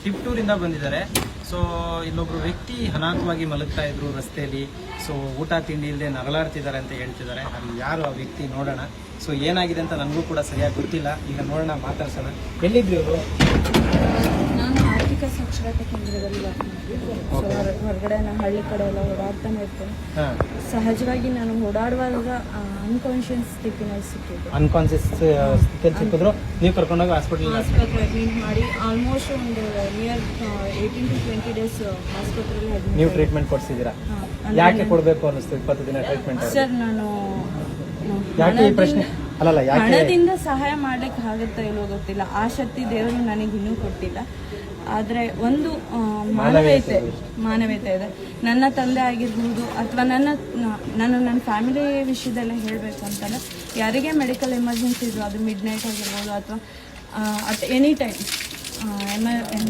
ತಿಪ್ಟೂರಿಂದ ಬಂದಿದ್ದಾರೆ. ಸೊ ಇಲ್ಲೊಬ್ರು ವ್ಯಕ್ತಿ ಅನಾಥವಾಗಿ ಮಲಗ್ತಾ ಇದ್ರು ರಸ್ತೆಯಲ್ಲಿ. ಸೊ ಊಟ ತಿಂಡಿ ಇಲ್ಲದೆ ನಗಲಾಡ್ತಿದ್ದಾರೆ ಅಂತ ಹೇಳ್ತಿದ್ದಾರೆ. ಅಲ್ಲಿ ಯಾರು ಆ ವ್ಯಕ್ತಿ ನೋಡೋಣ. ಸೊ ಏನಾಗಿದೆ ಅಂತ ನನಗೂ ಕೂಡ ಸರಿಯಾಗಿ ಗೊತ್ತಿಲ್ಲ. ಈಗ ನೋಡೋಣ, ಮಾತಾಡ್ಸೋಣ. ಎಲ್ಲಿದ್ರು ಅವರು? ನಾನು ಆರ್ಥಿಕ ಸಾಕ್ಷರತಾ ಕೇಂದ್ರದಲ್ಲಿ. ಸೊ ಹೊರಗಡೆ ನಾನು ಹಳ್ಳಿ ಕಡೆ ಎಲ್ಲ ಓಡಾಡ್ತಾನೆ ಇರ್ತೇನೆ ಸಹಜವಾಗಿ ನಾನು ಓಡಾಡುವಾಗ ಅನ್ಕಾನ್ಷಿಯಸ್ ಸ್ಥಿತಿನಲ್ಲಿ ಸಿಕ್ಕಿದ್ದೆ. ಅನ್ಕಾನ್ಸಿಯಸ್ ಸ್ಥಿತಿಯಲ್ಲಿ ಸಿಕ್ಕಿದ್ರು. ನೀವು ಕರ್ಕೊಂಡೋಗಿ ಹಾಸ್ಪಿಟಲ್ ಆಸ್ಪತ್ರೆ ಅಡ್ಮಿಟ್ ಮಾಡಿ ಆಲ್ಮೋಸ್ಟ್ ಒಂದು near eighteen to twenty days ಆಸ್ಪತ್ರೆಯಲ್ಲಿ ನೀವು ಅಡ್ಮಿಟ್ ಟ್ರೀಟ್ಮೆಂಟ್ ಕೊಡ್ಸಿದ್ದೀರಾ? ಯಾಕೆ ಕೊಡಬೇಕು ಅನ್ನಿಸ್ತು ಇಪ್ಪತ್ತು ದಿನ ಟ್ರೀಟ್ಮೆಂಟ್ ಸರ್ ನಾನು ಯಾಕೆ ಈ ಪ್ರಶ್ನೆ ಅಲ್ಲಲ್ಲ ಯಾಕೆ ಹಣದಿಂದ ಸಹಾಯ ಮಾಡ್ಲಿಕ್ಕೆ ಆಗುತ್ತಾ ಏನೋ ಗೊತ್ತಿಲ್ಲ. ಆ ಶಕ್ತಿ ದೇವರು ನನಗೆ ಇನ್ನೂ ಕೊಟ್ಟಿಲ್ಲ. ಆದ್ರೆ ಒಂದು ಮಾನವೀಯತೆ ಮಾನವೀಯತೆ ಇದೆ. ನನ್ನ ತಂದೆ ಆಗಿರ್ಬೋದು ಅಥವಾ ನನ್ನ, ನಾನು ನನ್ನ ಫ್ಯಾಮಿಲಿ ವಿಷಯದಲ್ಲೇ ಹೇಳಬೇಕು ಅಂತಂದರೆ, ಯಾರಿಗೆ ಮೆಡಿಕಲ್ ಎಮರ್ಜೆನ್ಸಿ ಇದ್ರು ಅದು ಮಿಡ್ ನೈಟ್ ಆಗಿರ್ಬೋದು ಅಥವಾ at any time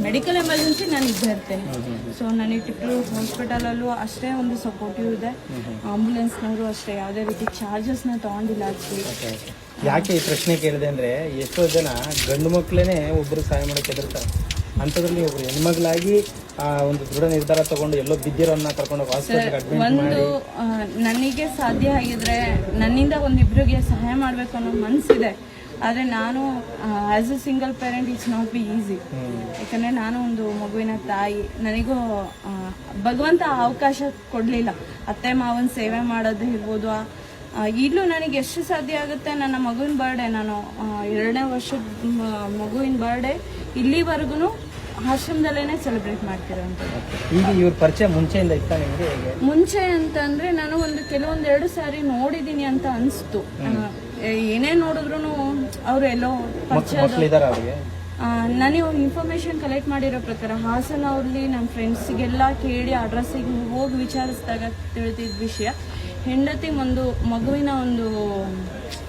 medical emergency ನಾನು ಇದ್ದೇ ಇರ್ತೇನೆ ಸೊ ನನಗೆ ಟಿಪ್ಪು ಹಾಸ್ಪಿಟಲಲ್ಲೂ ಅಷ್ಟೇ ಒಂದು ಸಪೋರ್ಟಿವ್ ಇದೆ. ಆಂಬುಲೆನ್ಸ್ನವರು ಅಷ್ಟೇ, ಯಾವುದೇ ರೀತಿ ಚಾರ್ಜಸ್ನ ತೊಗೊಂಡಿಲ್ಲ ಯಾಕೆ ಈ ಪ್ರಶ್ನೆ ಕೇಳಿದೆ ಅಂದರೆ ಎಷ್ಟೋ ಜನ ಗಂಡು ಮಕ್ಕಳೇ ಒಬ್ಬರು ಸಹಾಯ ಮಾಡಕ್ಕೆ ಹೆದರ್ತಾರೆ. ಅಂಥದ್ರಲ್ಲಿ ಒಬ್ರು ಹೆಣ್ಮಗಳಾಗಿ ಆ ಒಂದು ದೃಢ ನಿರ್ಧಾರ ತಗೊಂಡು ಎಲ್ಲೋ ಬಿದ್ದಿರೋನ್ನ ಕರ್ಕೊಂಡು ಹಾಸ್ಪಿಟಲ್ಗೆ ಅಡ್ಮಿಟ್ ಒಂದು ಆ, ನನಗೆ ಸಾಧ್ಯ ಆಗಿದ್ರೆ ನನ್ನಿಂದ ಒಂದಿಬ್ರಿಗೆ ಸಹಾಯ ಮಾಡಬೇಕು ಅನ್ನೋ ಮನಸ್ಸಿದೆ ಆದರೆ ನಾನು as a single parent it's not be easy ಯಾಕಂದರೆ ನಾನು ಒಂದು ಮಗುವಿನ ತಾಯಿ ನನಗೂ ಆ, ಭಗವಂತ ಆ ಅವಕಾಶ ಕೊಡಲಿಲ್ಲ. ಅತ್ತೆ ಮಾವನ ಸೇವೆ ಮಾಡೋದು ಇರ್ಬೋದು. ಆ- ಆ, ಈಗಲೂ ನನಗೆ ಎಷ್ಟು ಸಾಧ್ಯ ಆಗುತ್ತೆ? ನನ್ನ ಮಗುವಿನ ಬರ್ಡೇ ನಾನು ಆ, ಎರಡನೇ ವರ್ಷದ ಮ- ಮಗುವಿನ ಬರ್ಡೇ ಇಲ್ಲಿವರೆಗೂ ಆಶ್ರಮದಲ್ಲೇ ಸೆಲೆಬ್ರೇಟ್ ಮಾಡ್ತಿರೋಂಥದ್ದು ಈಗ ಇವ್ರ ಪರಿಚಯ ಮುಂಚೆಯಿಂದ ಇತ್ತ ನಿಮಗೆ? ಹೇಗೆ ಮುಂಚೆ ಅಂತಂದ್ರೆ ನಾನು ಒಂದು ಕೆಲವೊಂದ್ ಎರಡು ಸಾರಿ ನೋಡಿದೀನಿ ಅಂತ ಅನ್ಸ್ತು. ಏನೇ ನೋಡಿದ್ರು ಅವ್ರು ಎಲ್ಲೋ ಪರಿಚಯ ಮಕ್ಕಳಿದಾರ ಅವ್ರಿಗೆ? ನನಗೆ ಇನ್ಫಾರ್ಮೇಶನ್ ಕಲೆಕ್ಟ್ ಮಾಡಿರೋ ಪ್ರಕಾರ ಹಾಸನ ಅವ್ರಲ್ಲಿ ನಮ್ಮ ಫ್ರೆಂಡ್ಸಿಗೆಲ್ಲ ಕೇಳಿ ಅಡ್ರೆಸ್ಸಿಗೆ ಹೋಗಿ ವಿಚಾರಿಸಿದಾಗ ತಿಳಿದಿದ್ದ ವಿಷಯ. ಹೆಂಡತಿ ಒಂದು ಮಗುವಿನ ಒಂದು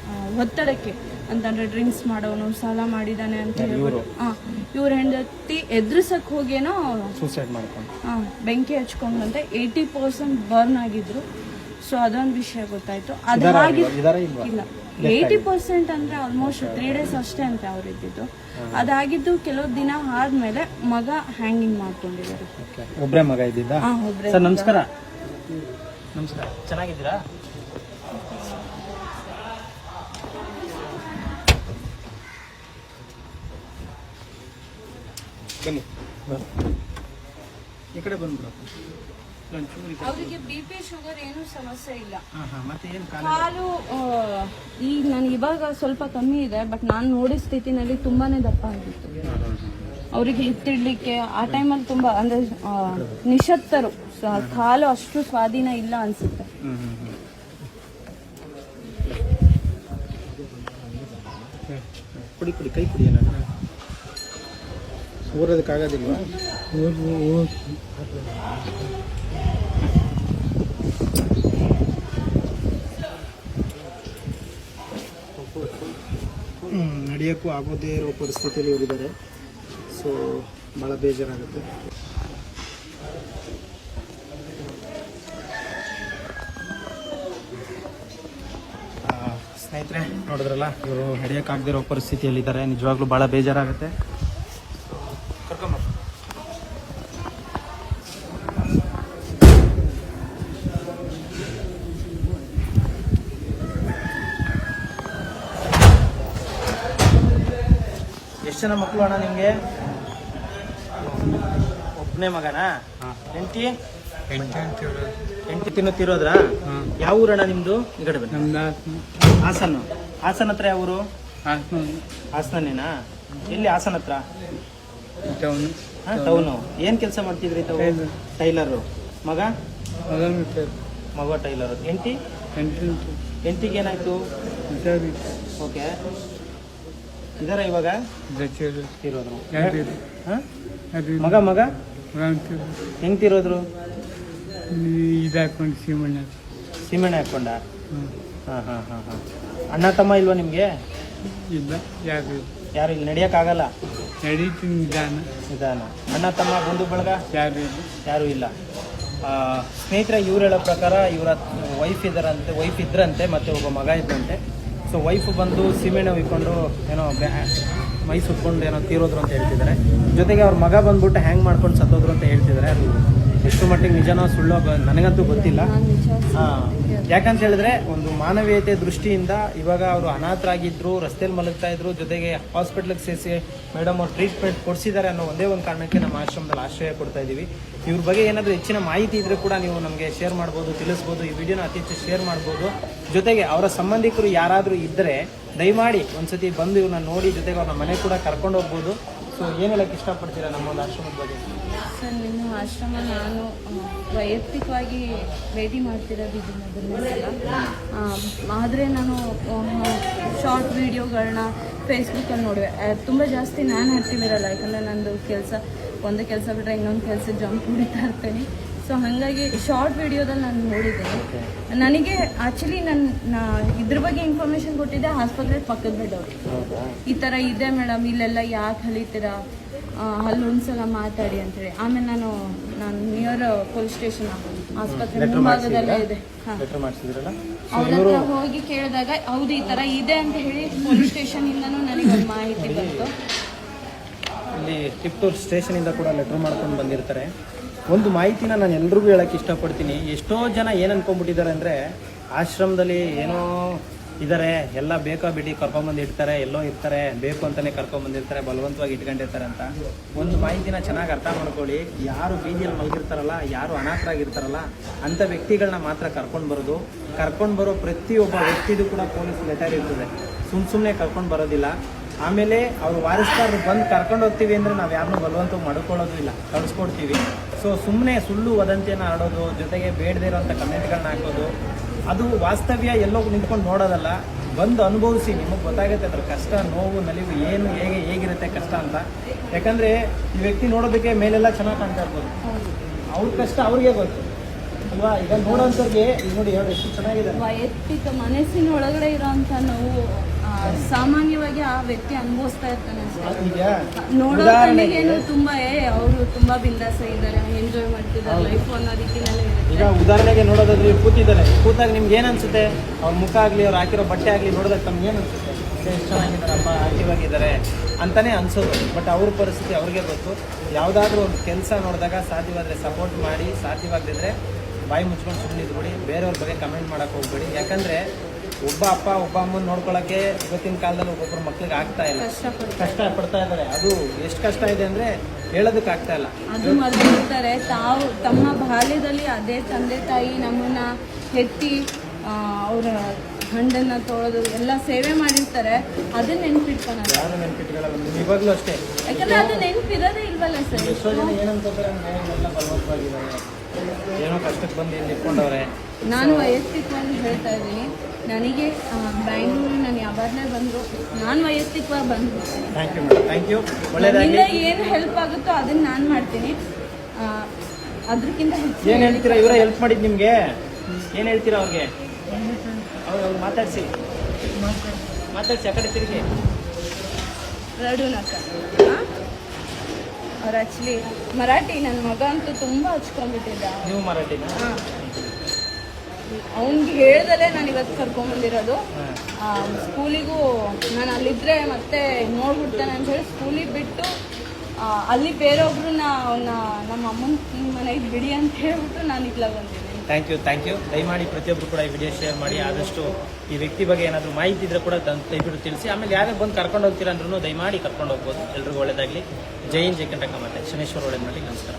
ಆ, ಒತ್ತಡಕ್ಕೆ ಅಂತಂದ್ರೆ ಡ್ರಿಂಕ್ಸ್ ಮಾಡೋನು ಸಾಲ ಮಾಡಿದಾನೆ ಅಂತ ಹೇಳ್ಬಿಟ್ಟು. ಆ, ಇವ್ರ ಹೆಂಡತಿ ಎದುರಿಸಕ್ ಹೋಗೇನೋ ಸೂಸೈಡ್ ಮಾಡ್ಕೊಂಡು. ಆ, ಬೆಂಕಿ ಹಚ್ಕೊಂಡಂತೆ. ಏಯ್ಟಿ ಪರ್ಸೆಂಟ್ ಬರ್ನ್ ಆಗಿದ್ರು. ಸೊ ಅದೊಂದು ವಿಷಯ ಗೊತ್ತಾಯ್ತು. ಅದು ಹಾಗೆ ಇದಾರ ಇಲ್ಲ. ಏಯ್ಟಿ ಪರ್ಸೆಂಟ್ ಅಂದ್ರೆ ಆಲ್ಮೋಸ್ಟ್ ತ್ರೀ ಡೇಸ್ ಅಷ್ಟೇ ಅಂತ ಅವ್ರು ಇದ್ದಿದ್ದು. ಅದಾಗಿದ್ದು ಕೆಲವು ದಿನ ಆದ್ಮೇಲೆ ಮಗ ಹ್ಯಾಂಗಿಂಗ್ ಮಾಡ್ಕೊಂಡಿದ್ದಾರೆ. ಒಬ್ರೇ ಮಗ ಇದ್ದಿದ್ದ? ಹಾ ನಮಸ್ಕಾರ. ನಮಸ್ಕಾರ. ಚೆನ್ನಾಗಿದ್ದೀರಾ? ಬನ್ನಿ. ಈ ಕಡೆ. ಅವರಿಗೆ ಬಿ ಪಿ ಶುಗರ್ ಏನು ಸಮಸ್ಯೆ ಇಲ್ಲ. ಹಾ, ಹಾ. ಮತ್ತೆ ಏನು ಕಾಲ ಈಗ ಇವಾಗ ಸ್ವಲ್ಪ ಕಮ್ಮಿ ಇದೆ ಬಟ್ ನಾನು ನೋಡಿದ ಸ್ಥಿತಿನಲ್ಲಿ ತುಂಬಾನೇ ದಪ್ಪ ಆಗಿತ್ತು. ಅವರಿಗೆ ಎತ್ತಿಡ್ಲಿಕ್ಕೆ ಆ ಟೈಮಲ್ಲಿ ತುಂಬಾ ಅಂದ್ರೆ ನಿಶತ್ತರು ನಿಶಕ್ತರು. ಕಾಲು ಅಷ್ಟು ಸ್ವಾಧೀನ ಇಲ್ಲ ಅನ್ಸುತ್ತೆ. ಹ್ಮ್ ಹ್ಮ್ ಹ್ಮ್. ಕುಡಿ ಕುಡಿ ಕೈ ಕುಡಿ ಏನಾದ್ರು. ಊರೋದಕ್ಕಾಗೋದಿಲ್ವಾ? ನಡೆಯೋಕ್ಕೂ ಆಗೋದೇ ಇರೋ ಪರಿಸ್ಥಿತಿಯಲ್ಲಿ ಇವರಿದ್ದಾರೆ. ಸೊ ಭಾಳ ಬೇಜಾರಾಗುತ್ತೆ. ಸ್ನೇಹಿತರೆ, ನೋಡಿದ್ರಲ್ಲ, ಇವರು ನಡೆಯೋಕ್ಕಾಗದಿರೋ ಪರಿಸ್ಥಿತಿಯಲ್ಲಿದ್ದಾರೆ. ನಿಜವಾಗ್ಲೂ ಭಾಳ ಬೇಜಾರಾಗುತ್ತೆ. ಎಷ್ಟು ಜನ ಮಕ್ಕಳು ಅಣ್ಣ ನಿಮಗೆ? ಒಬ್ಬನೇ ಮಗನಾ? ಹೆಂಡತಿ? ಹೆಂಡತಿ ತಿನ್ನುತ್ತಿರೋದ್ರ ಯಾವ ಊರಣ್ಣ ನಿಮ್ದು? ಈ ಕಡೆ ಬನ್ನಿ. ಹಾಸನ. ಹಾಸನ. ಹತ್ರ ಯಾವ ಊರು? ಹಾಸನೇನಾ ಎಲ್ಲಿ ಹಾಸನ ಹತ್ರ? ಟೌನು ಏನ್ ಕೆಲಸ ಮಾಡ್ತಿದ್ರಿ ತಾವು? ಟೈಲರು ಮಗ? ಮಗ ಟೈಲರ್ ಎಂಟಿ ಎಂಟಿಗೆ ಏನಾಯ್ತು? ಓಕೆ ಇದಾರ ಇವಾಗ? ತೀರೋದ್ರು? ಮಗ ಮಗ? ಹೆಂಗ್ ತೀರೋದ್ರು ಇದಾಕೊಂಡು ಸೀಮಣ್ಣ. ಸೀಮೆಣ್ಣೆ ಹಾಕೊಂಡ? ಹಾಂ ಹಾಂ ಹಾಂ ಹಾಂ. ಅಣ್ಣ ತಮ್ಮ ಇಲ್ವಾ ನಿಮಗೆ? ಇಲ್ಲ ಯಾರು ಯಾರು ಇಲ್ಲಿ ನಡೆಯಕ್ಕಾಗಲ್ಲ ನಡೀತೀನಿ ನಿಧಾನ. ನಿಧಾನ. ಅಣ್ಣ ತಮ್ಮ ಬಂಧು ಬಳಗ? ಯಾರು ಇಲ್ಲ. ಯಾರೂ ಇಲ್ಲ. ಸ್ನೇಹಿತರೆ ಇವ್ರು ಹೇಳೋ ಪ್ರಕಾರ ಇವರ ವೈಫ್ ಇದ್ದಾರಂತೆ ವೈಫ್ ಇದ್ರಂತೆ ಮತ್ತೆ ಒಬ್ಬ ಮಗ ಇದ್ದಂತೆ ಸೊ ವೈಫ್ ಬಂದು ಸೀಮೆಣ್ಣೆ ಹೊಯ್ಕೊಂಡು ಏನೋ ಮೈ ಸುತ್ಕೊಂಡು ಏನೋ ತೀರೋದ್ರು ಅಂತ ಹೇಳ್ತಿದ್ದಾರೆ. ಜೊತೆಗೆ ಅವ್ರ ಮಗ ಬಂದ್ಬಿಟ್ಟು ಹ್ಯಾಂಗ್ ಮಾಡ್ಕೊಂಡು ಸತ್ತೋದ್ರು ಅಂತ ಹೇಳ್ತಿದ್ದಾರೆ. ಅದು ಎಷ್ಟು ಮಟ್ಟಿಗೆ ನಿಜನೋ ಸುಳ್ಳೋ ನನಗಂತೂ ಗೊತ್ತಿಲ್ಲ. ಯಾಕಂತ ಹೇಳಿದ್ರೆ ಒಂದು ಮಾನವೀಯತೆ ದೃಷ್ಟಿಯಿಂದ ಇವಾಗ ಅವರು ಅನಾಥರಾಗಿದ್ರು ರಸ್ತೆಯಲ್ಲಿ ಮಲಗ್ತಾ ಇದ್ರು ಜೊತೆಗೆ ಹಾಸ್ಪಿಟ್ಲಿಗೆ ಸೇರಿಸಿ ಮೇಡಮ್ ಅವ್ರು ಟ್ರೀಟ್ಮೆಂಟ್ ಕೊಡಿಸಿದ್ದಾರೆ ಅನ್ನೋ ಒಂದೇ ಒಂದು ಕಾರಣಕ್ಕೆ ನಮ್ಮ ಆಶ್ರಮದಲ್ಲಿ ಆಶ್ರಯ ಕೊಡ್ತಾ ಇದ್ದೀವಿ. ಇವ್ರ ಬಗ್ಗೆ ಏನಾದರೂ ಹೆಚ್ಚಿನ ಮಾಹಿತಿ ಇದ್ರೆ ಕೂಡ ನೀವು ನಮಗೆ ಶೇರ್ ಮಾಡ್ಬೋದು ತಿಳಿಸ್ಬೋದು ಈ ವಿಡಿಯೋನ ಅತಿ ಹೆಚ್ಚು ಶೇರ್ ಮಾಡ್ಬೋದು. ಜೊತೆಗೆ ಅವರ ಸಂಬಂಧಿಕರು ಯಾರಾದರೂ ಇದ್ದರೆ ದಯಮಾಡಿ ಒಂದ್ಸತಿ ಬಂದು ಇವ್ರನ್ನ ನೋಡಿ ಜೊತೆಗೆ ಅವ್ರನ್ನ ಮನೆ ಕೂಡ ಕರ್ಕೊಂಡು ಹೋಗ್ಬೋದು. ಸೊ ಏನು ಹೇಳಕ್ಕೆ ಇಷ್ಟಪಡ್ತೀರಾ ನಮ್ಮ ಆಶ್ರಮದ ಬಗ್ಗೆ? ಸರ್ ನಿಮ್ಮ ಆಶ್ರಮ ನಾನು ವೈಯಕ್ತಿಕವಾಗಿ ಭೇಟಿ ಮಾಡ್ತಿರೋದು ಇದು ಮೊದಲನೇ ಆದರೆ ನಾನು ಶಾರ್ಟ್ ವಿಡಿಯೋಗಳನ್ನ ಫೇಸ್ಬುಕ್ಕಲ್ಲಿ ನೋಡುವೆ. ತುಂಬ ಜಾಸ್ತಿ ನಾನು ಇರಲ್ಲ, ಯಾಕಂದರೆ ನನ್ನದು ಕೆಲಸ, ಒಂದು ಕೆಲಸ ಬಿಟ್ಟರೆ ಇನ್ನೊಂದು ಕೆಲಸ ಜಂಪ್ ಹೊಡಿತಾ ಇರ್ತೀನಿ. ಸೊ ಹಾಗಾಗಿ ಶಾರ್ಟ್ ವಿಡಿಯೋದಲ್ಲಿ ನಾನು ನೋಡಿದ್ದೆ ನನಗೆ ಆ್ಯಕ್ಚುಲಿ ನನ್ನ ಇದ್ರ ಬಗ್ಗೆ ಇನ್ಫಾರ್ಮೇಷನ್ ಕೊಟ್ಟಿದ್ದೆ ಆಸ್ಪತ್ರೆ ಪಕ್ಕದ ಬೆಡ್ ಅವರು ಈ ಥರ ಇದೆ ಮೇಡಮ್ ಇಲ್ಲೆಲ್ಲ ಯಾಕೆ ಅಲ್ಲಿ ಒಂದ್ಸಲ ಮಾತಾಡಿ ಅಂತೇಳಿ. ಆಮೇಲೆ ನಾನು ನಾನು ನಿಯರ್ ಪೊಲೀಸ್ ಸ್ಟೇಷನ್ ಆಸ್ಪತ್ರೆ ಮುಂಭಾಗದಲ್ಲೇ ಇದೆ. ಅವ್ರ ಹತ್ರ ಹೋಗಿ ಕೇಳಿದಾಗ ಹೌದು ಈ ಥರ ಇದೆ ಅಂತ ಹೇಳಿ ಪೊಲೀಸ್ ಸ್ಟೇಷನಿಂದನೂ ನನಗೆ ಒಂದು ಮಾಹಿತಿ ಬಂತು. ಇಲ್ಲಿ ತಿಪ್ಟೂರು ಸ್ಟೇಷನಿಂದ ಕೂಡ ಲೆಟ್ರ್ ಮಾಡ್ಕೊಂಡು ಬಂದಿರ್ತಾರೆ. ಒಂದು ಮಾಹಿತಿನ ನಾನು ಎಲ್ರಿಗೂ ಹೇಳೋಕ್ಕೆ ಇಷ್ಟಪಡ್ತೀನಿ. ಎಷ್ಟೋ ಜನ ಏನು ಅನ್ಕೊಂಡ್ಬಿಟ್ಟಿದ್ದಾರೆ ಅಂದರೆ ಆಶ್ರಮದಲ್ಲಿ ಏನೋ ಇದ್ದಾರೆ ಎಲ್ಲ ಬೇಕೋ ಬಿಡಿ ಕರ್ಕೊಂಬಂದು ಇಡ್ತಾರೆ, ಎಲ್ಲೋ ಇರ್ತಾರೆ, ಬೇಕು ಅಂತಲೇ ಕರ್ಕೊಂಬಂದಿರ್ತಾರೆ ಬಲವಂತವಾಗಿ ಇಟ್ಕೊಂಡಿರ್ತಾರೆ ಅಂತ. ಒಂದು ಮಾಹಿತಿನ ಚೆನ್ನಾಗಿ ಅರ್ಥ ಮಾಡ್ಕೊಳ್ಳಿ. ಯಾರು ಬೀದಿಯಲ್ಲಿ ಮಲಗಿರ್ತಾರಲ್ಲ, ಯಾರು ಅನಾಥರಾಗಿರ್ತಾರಲ್ಲ ಅಂಥ ವ್ಯಕ್ತಿಗಳನ್ನ ಮಾತ್ರ ಕರ್ಕೊಂಡು ಬರೋದು. ಕರ್ಕೊಂಡು ಬರೋ ಪ್ರತಿಯೊಬ್ಬ ವ್ಯಕ್ತಿದು ಕೂಡ ಪೊಲೀಸ್ ಲೆಟರ್ ಇರ್ತದೆ. ಸುಮ್ಮ ಸುಮ್ಮನೆ ಕರ್ಕೊಂಡು ಬರೋದಿಲ್ಲ. ಆಮೇಲೆ ಅವ್ರು ವಾರಿಸ್ತಾರ ಬಂದು ಕರ್ಕೊಂಡು ಹೋಗ್ತೀವಿ ಅಂದರೆ ನಾವು ಯಾರನ್ನೂ ಬಲವಂತ ಮಾಡ್ಕೊಳ್ಳೋದು ಇಲ್ಲ ಕಳಿಸ್ಕೊಡ್ತೀವಿ ಸೊ ಸುಮ್ಮನೆ ಸುಳ್ಳು ವದಂತಿಯನ್ನು ಆಡೋದು, ಜೊತೆಗೆ ಬೇಡದೇ ಇರೋಂಥ ಕಮೆಂಟ್ಗಳನ್ನ ಹಾಕೋದು, ಅದು ವಾಸ್ತವ್ಯ ಎಲ್ಲೋ ನಿಂತ್ಕೊಂಡು ನೋಡೋದಲ್ಲ, ಬಂದು ಅನುಭವಿಸಿ, ನಿಮಗೆ ಗೊತ್ತಾಗುತ್ತೆ ಅದ್ರ ಕಷ್ಟ, ನೋವು, ನಲಿವು ಏನು, ಹೇಗೆ, ಹೇಗಿರುತ್ತೆ ಕಷ್ಟ ಅಂತ. ಯಾಕಂದರೆ ಈ ವ್ಯಕ್ತಿ ನೋಡೋದಕ್ಕೆ ಮೇಲೆಲ್ಲ ಚೆನ್ನಾಗಿ ಕಾಣ್ತಾ ಇರ್ಬೋದು. ಅವ್ರ ಕಷ್ಟ ಅವ್ರಿಗೆ ಗೊತ್ತು. ಅಲ್ವಾ? ಇದನ್ನು ನೋಡೋಂಥವ್ರಿಗೆ ನೋಡಿ ಎಷ್ಟು ಚೆನ್ನಾಗಿದೆ ವೈಯಕ್ತಿಕ ಮನಸ್ಸಿನ ಒಳಗಡೆ ಇರೋವಂಥ ನೋವು ಸಾಮಾನ್ಯವಾಗಿ ಆ ವ್ಯಕ್ತಿ ಅನುಭವಿಸ್ತಾ ಇರ್ತಾನೆ ಅಷ್ಟೇ. ನೋಡೋ ಉದಾಹರಣೆಗೆ ಕಣ್ಣಿಗೇನು ತುಂಬಾ ಏ ಅವರು ತುಂಬಾ ಬಿಂದಾಸ ಇದ್ದಾರೆ ಎಂಜಾಯ್ ಮಾಡ್ತಿದ್ದಾರೆ ಲೈಫ್ ಅನ್ನೋ ರೀತಿನಲ್ಲೇ ಈಗ ಉದಾಹರಣೆಗೆ ನೋಡೋದಾದ್ರೆ ಇವ್ರು ಕೂತಿದ್ದಾರೆ. ಕೂತಾಗ ನಿಮ್ಗೆ ಏನು ಅನ್ಸುತ್ತೆ ಅವ್ರ ಮುಖ ಆಗಲಿ ಅವ್ರು ಹಾಕಿರೋ ಬಟ್ಟೆ ಆಗಲಿ ನೋಡಿದಾಗ ತಮ್ಗೆ ಏನು ಅನ್ಸುತ್ತೆ ಎಷ್ಟು ಚೆನ್ನಾಗಿದ್ದಾರಪ್ಪ ಆಕ್ಟಿವ್ ಆಗಿದ್ದಾರೆ ಅಂತಾನೆ ಅನ್ಸೋದು. ಬಟ್ ಅವ್ರ ಪರಿಸ್ಥಿತಿ ಅವ್ರಿಗೆ ಗೊತ್ತು. ಯಾವುದಾದ್ರೂ ಒಂದು ಕೆಲಸ ನೋಡಿದಾಗ ಸಾಧ್ಯವಾದರೆ ಸಪೋರ್ಟ್ ಮಾಡಿ ಸಾಧ್ಯವಾಗದಿದ್ರೆ ಬಾಯಿ ಮುಚ್ಕೊಂಡು ಸುಮ್ಮನೆ ಇದ್ಬಿಡಿ ಬೇರೆಯವ್ರ ಬಗ್ಗೆ ಕಮೆಂಟ್ ಮಾಡೋಕೆ ಹೋಗ್ಬೇಡಿ. ಯಾಕಂದರೆ ಒಬ್ಬ ಅಪ್ಪ ಒಬ್ಬ ಅಮ್ಮನ ನೋಡ್ಕೊಳ್ಳೋಕ್ಕೆ ಇವತ್ತಿನ ಕಾಲದಲ್ಲಿ ಒಬ್ಬೊಬ್ಬರ ಮಕ್ಳಿಗೆ ಆಗ್ತಾ ಇಲ್ಲ. ಕಷ್ಟ ಪಡ್ತಾ ಇದ್ದಾರೆ. ಅದು ಎಷ್ಟು ಕಷ್ಟ ಇದೆ ಅಂದ್ರೆ ಹೇಳೋದಕ್ಕೆ ಆಗ್ತಾ ಇಲ್ಲ. ಅದು ಮರೆತಿರ್ತಾರೆ ತಾವು ತಮ್ಮ ಬಾಲ್ಯದಲ್ಲಿ ಅದೇ ತಂದೆ ತಾಯಿ ನಮ್ಮನ್ನ ಹೆತ್ತಿ ಅವರ ಹಂಡನ್ನ ತೊಳೆದು ಎಲ್ಲ ಸೇವೆ ಮಾಡಿರ್ತಾರೆ. ಅದನ್ನ ನೆನ್ಪಿಟ್ಕೊಳಲ್ಲ. ಯಾರು ನೆನ್ಪಿಟ್ಕೊಳ್ಳಲ್ಲ ನೀವು ಇವಾಗಲೂ ಅಷ್ಟೇ. ಯಾಕಂದ್ರೆ ಅದು ನೆನ್ಪಿರೋದೇ ಇಲ್ವಲ್ಲ ಸರ್? ಎಷ್ಟೋ ಜನ ಏನಂತಾರೆ ಬಲವಂತವಾಗಿದ್ದಾರೆ. ಏನೋ ಕಷ್ಟಕ್ಕೆ ಬಂದು ನಾನು ವೈಯಕ್ತಿಕವಾಗಿ ಹೇಳ್ತಾ ಇದ್ದೀನಿ. ನನಗೆ ಬ್ಯಾಂಗ್ಳೂರು ನಾನು ಯಾವಾಗಲೇ ಬಂದರು. ನಾನು ವೈಯಕ್ತಿಕವಾಗಿ ಬಂದ್ಬಿಡ್ತೀನಿ thank you madam thank you ಒಳ್ಳೇದಾಗಲಿ. ನನ್ನಿಂದ ಏನು ಹೆಲ್ಪ್ ಆಗುತ್ತೋ ಅದನ್ನ ನಾನು ಮಾಡ್ತೀನಿ. ಆ, ಅದಕ್ಕಿಂತ ಹೆಚ್ಚು ಏನು ಹೇಳ್ತೀರಾ? ಇವರೇ ಹೆಲ್ಪ್ ಮಾಡಿದ್ದು ನಿಮಗೆ? ಏನು ಹೇಳ್ತೀರಾ ಅವ್ರಿಗೆ? ಅವ್ರು ಅವ್ರು ಮಾತಾಡಿಸಿ. ಮಾತಾಡಿಸಿ ಆ ಕಡೆ ತಿರುಗಿ. ರಡುನಕ್ಕ ಅವ್ರು ಆ್ಯಕ್ಚುಲಿ ಮರಾಠಿ ನನ್ನ ಮಗ ಅಂತೂ ತುಂಬ ಹಚ್ಕೊಂಡ್ಬಿಟ್ಟಿದ್ದ. ನೀವು ಮರಾಠಿನ? ಅವ್ನಿಗೆ ಹೇಳ್ದಲೇ ನಾನು ಇವತ್ತು ಕರ್ಕೊಂಡ್ಬಂದಿರೋದು ಸ್ಕೂಲಿಗೂ ನಾನು ಅಲ್ಲಿದ್ದರೆ ಮತ್ತೆ ನೋಡ್ಬಿಡ್ತಾನೆ ಅಂತ ಹೇಳಿ ಸ್ಕೂಲಿಗೆ ಬಿಟ್ಟು ಅಲ್ಲಿ ಬೇರೊಬ್ರನ್ನ ಅವನ್ನ ನಮ್ಮ ಅಮ್ಮನ ಮನೆಗೆ ಬಿಡಿ ಅಂತ ಹೇಳ್ಬಿಟ್ಟು ನಾನು ಇಲ್ಲ ಬಂದಿದ್ದೀನಿ. ಥ್ಯಾಂಕ್ ಯು ಥ್ಯಾಂಕ್ ಯು ದಯಮಾಡಿ ಪ್ರತಿಯೊಬ್ಬರು ಕೂಡ ಈ ವಿಡಿಯೋ ಶೇರ್ ಮಾಡಿ ಆದಷ್ಟು ಈ ವ್ಯಕ್ತಿ ಬಗ್ಗೆ ಏನಾದರೂ ಮಾಹಿತಿ ಇದ್ರೆ ಕೂಡ ದಯವಿಟ್ಟು ತಿಳಿಸಿ. ಆಮೇಲೆ ಯಾರೇ ಬಂದು ಕರ್ಕೊಂಡು ಹೋಗ್ತೀರಾ ಅಂದ್ರೂ ದಯಮಾಡಿ ಕರ್ಕೊಂಡು ಹೋಗ್ಬೋದು. ಎಲ್ರಿಗೂ ಒಳ್ಳೇದಾಗಲಿ. ಜೈ ಹಿಂದ್ ಜೈ ಕಂಟಕ ಮತ್ತೆ ಶನೇಶ್ವರ ಒಳ್ಳೇದು ಮಾಡಿ ನಮಸ್ಕಾರ.